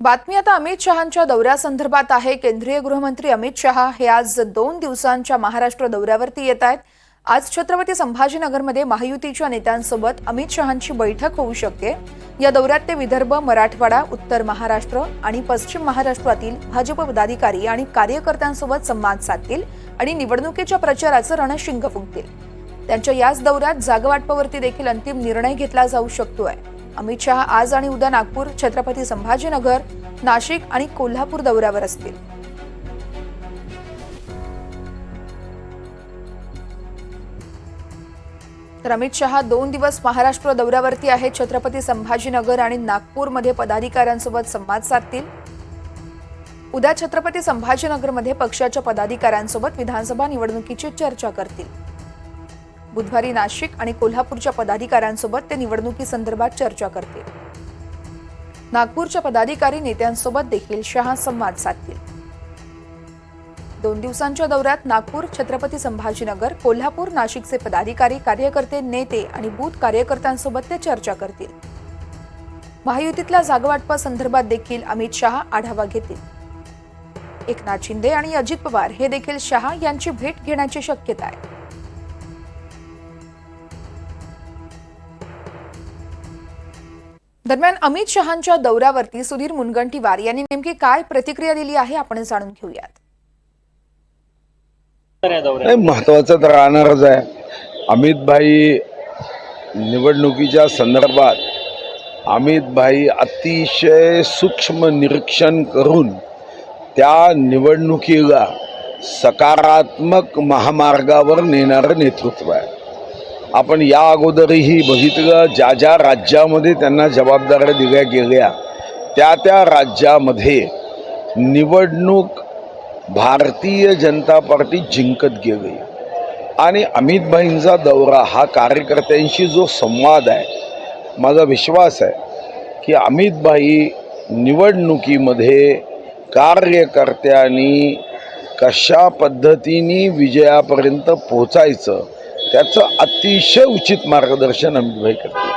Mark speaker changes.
Speaker 1: बातमी आता अमित शहांच्या दौऱ्यासंदर्भात आहे. केंद्रीय गृहमंत्री अमित शहा हे आज दोन दिवसांच्या महाराष्ट्र दौऱ्यावरती येत आहेत. आज छत्रपती संभाजीनगरमध्ये महायुतीच्या नेत्यांसोबत अमित शहांची बैठक होऊ शकते. या दौऱ्यात ते विदर्भ मराठवाडा उत्तर महाराष्ट्र आणि पश्चिम महाराष्ट्रातील भाजप पदाधिकारी आणि कार्यकर्त्यांसोबत संवाद साधतील आणि निवडणुकीच्या प्रचाराचं रणशिंग फुंकतील. त्यांच्या याच दौऱ्यात जागवाटपावरती देखील अंतिम निर्णय घेतला जाऊ शकतोय. अमित शहा आज आणि उद्या नागपूर छत्रपती संभाजीनगर नाशिक आणि कोल्हापूर दौऱ्यावर असतील. तर अमित शहा दोन दिवस महाराष्ट्र दौऱ्यावरती आहेत. छत्रपती संभाजीनगर आणि नागपूरमध्ये पदाधिकाऱ्यांसोबत संवाद साधतील. उद्या छत्रपती संभाजीनगरमध्ये पक्षाच्या पदाधिकाऱ्यांसोबत विधानसभा निवडणुकीची चर्चा करतील. बुधवारी नाशिक आणि कोल्हापूरच्या पदाधिकाऱ्यांसोबत ते निवडणुकीसंदर्भात चर्चा करतील. नागपूरच्या पदाधिकारी नेत्यांसोबत देखील शहा संवाद साधतील. दोन दिवसांच्या दौऱ्यात नागपूर छत्रपती संभाजीनगर कोल्हापूर नाशिकचे पदाधिकारी कार्यकर्ते नेते आणि बूथ कार्यकर्त्यांसोबत ते चर्चा करतील. महायुतीतल्या जागवाटपासंदर्भात देखील अमित शहा आढावा घेतील. एकनाथ शिंदे आणि अजित पवार हे देखील शहा यांची भेट घेण्याची शक्यता आहे. दरम्यान अमित शहांच्या दौऱ्यावरती सुधीर मुनगंटीवार यांनी नेमकी काय प्रतिक्रिया दिली आहे आपण जाणून घेऊयात.
Speaker 2: महत्त्वाचं तर राहणारच आहे. अमितभाई निवडणुकीच्या संदर्भात अमितभाई अतिशय सूक्ष्म निरीक्षण करून त्या निवडणुकीला सकारात्मक महामार्गावर नेणारं नेतृत्व आहे. आपण या अगोदरही बघितलं ज्या ज्या राज्यामध्ये त्यांना जबाबदाऱ्या दिल्या गेल्या त्या त्या राज्यामध्ये निवडणूक भारतीय जनता पार्टी जिंकत गेली. आणि अमितभाईंचा दौरा हा कार्यकर्त्यांशी जो संवाद आहे माझा विश्वास आहे की अमितभाई निवडणुकीमध्ये कार्यकर्त्यांनी कशा पद्धतीने विजयापर्यंत पोचायचं त्याचं अतिशय उचित मार्गदर्शन अमितभाई करतील